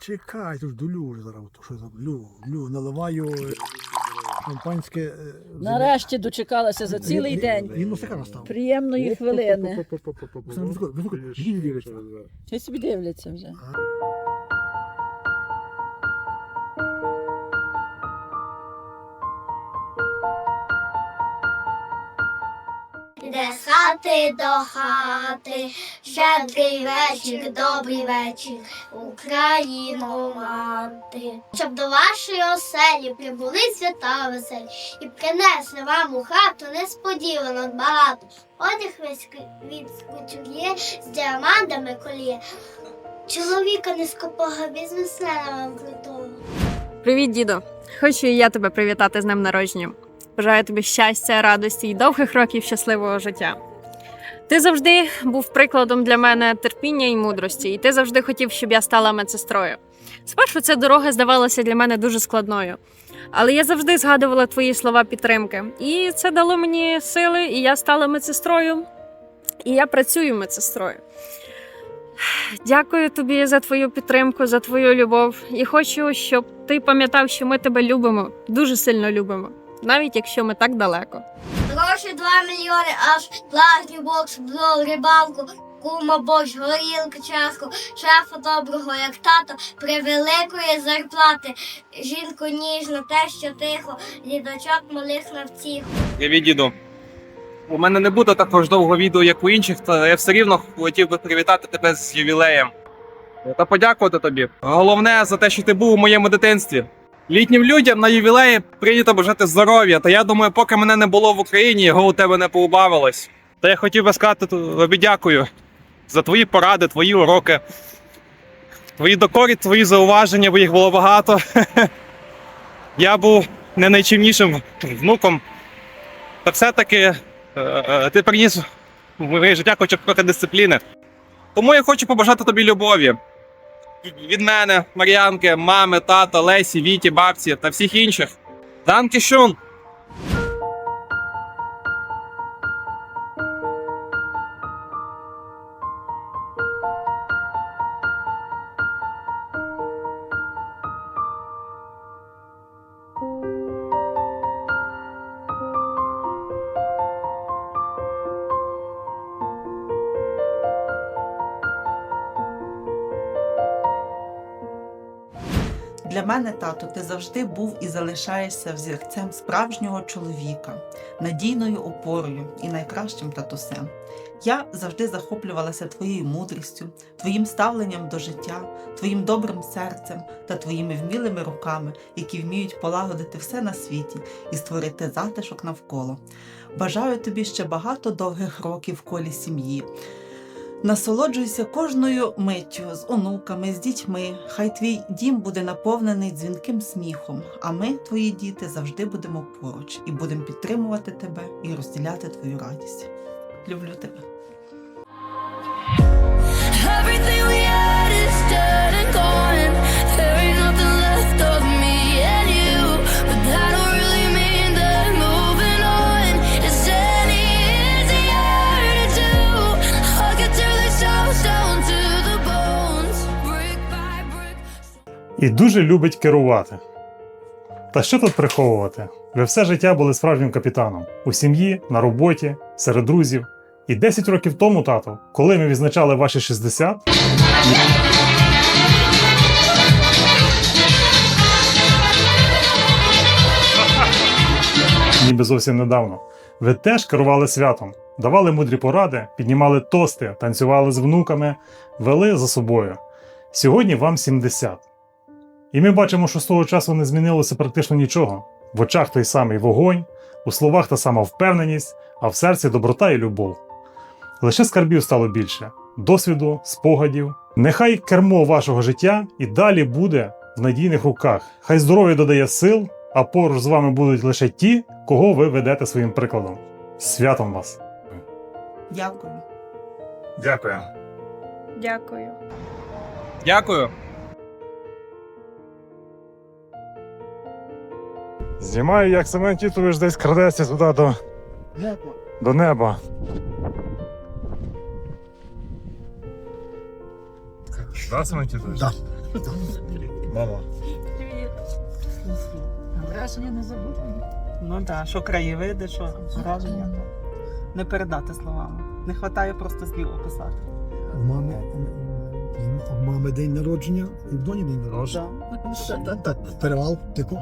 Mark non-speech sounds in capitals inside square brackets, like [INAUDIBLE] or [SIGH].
Чекай, тут долю зараз, то що там лю, лю, наливаю е, шампанське. е, Нарешті дочекалася за цілий день. Він носика настав. Приємної хвилини. Чи собі дивляться вже? Іде з хати до хати, щедрий вечір, добрий вечір, Україно мати. Щоб до вашої оселі прибули свята веселі і принесли вам у хату несподівано багато. Одяг весь від кутюр'є з діамантами коліє. Чоловіка низькопога бізнесмена крутого. Привіт, дідо! Хочу і я тебе привітати з днем народження. Бажаю тобі щастя, радості і довгих років щасливого життя. Ти завжди був прикладом для мене терпіння і мудрості, і ти завжди хотів, щоб я стала медсестрою. Спершу ця дорога здавалася для мене дуже складною, але я завжди згадувала твої слова підтримки, і це дало мені сили, і я стала медсестрою, і я працюю медсестрою. Дякую тобі за твою підтримку, за твою любов. І хочу, щоб ти пам'ятав, що ми тебе любимо, дуже сильно любимо, навіть якщо ми так далеко. Гроші 2 мільйони, аж платний бокс, бло, рибалку, кума, борщ, горілку, чашку, шефа доброго, як тато, превеликої зарплати. Жінку ніжно, те, що тихо, дідочок малих на втіху. Привіт, діду. У мене не буде також довго відео, як у інших, та я все рівно хотів би привітати тебе з ювілеєм. Та подякувати тобі. Головне за те, що ти був у моєму дитинстві. Літнім людям на ювілеї прийнято бажати здоров'я. Та я думаю, поки мене не було в Україні, його у тебе не поубавилось. Та я хотів би сказати тобі дякую за твої поради, твої уроки, твої докорі, твої зауваження, бо їх було багато. [LAUGHS] Я був не найчимнішим внуком. Та все-таки е, е, ти приніс в моє життя хоч трохи дисципліни. Тому я хочу побажати тобі любові. Від мене, Мар'янки, мами, тата, Лесі, Віті, бабці та всіх інших. Данки Для мене, тато, ти завжди був і залишаєшся взірцем справжнього чоловіка, надійною опорою і найкращим татусем. Я завжди захоплювалася твоєю мудрістю, твоїм ставленням до життя, твоїм добрим серцем та твоїми вмілими руками, які вміють полагодити все на світі і створити затишок навколо. Бажаю тобі ще багато довгих років в колі сім'ї. Насолоджуйся кожною миттю з онуками, з дітьми. Хай твій дім буде наповнений дзвінким сміхом, а ми, твої діти, завжди будемо поруч і будемо підтримувати тебе і розділяти твою радість. Люблю тебе. І дуже любить керувати. Та що тут приховувати? Ви все життя були справжнім капітаном у сім'ї, на роботі, серед друзів. І 10 років тому, тато, коли ми відзначали ваші 60, ніби зовсім недавно, ви теж керували святом, давали мудрі поради, піднімали тости, танцювали з внуками, вели за собою. Сьогодні вам 70. І ми бачимо, що з того часу не змінилося практично нічого. В очах той самий вогонь, у словах та сама впевненість, а в серці доброта і любов. Лише скарбів стало більше, досвіду, спогадів. Нехай кермо вашого життя і далі буде в надійних руках. Хай здоров'я додає сил, а поруч з вами будуть лише ті, кого ви ведете своїм прикладом. Святом вас! Дякую. Дякую. Дякую. Дякую. Знімаю, як Семен Тітович десь крадеться туди до, до неба. Да, Семен Тітович? Да. Мама. Враження не забудемо. Ну так, що краєвиди, що враження. Не передати словами. Не вистачає просто слів описати. В мами, в мами день народження і в доні день народження. Так, перевал, тику.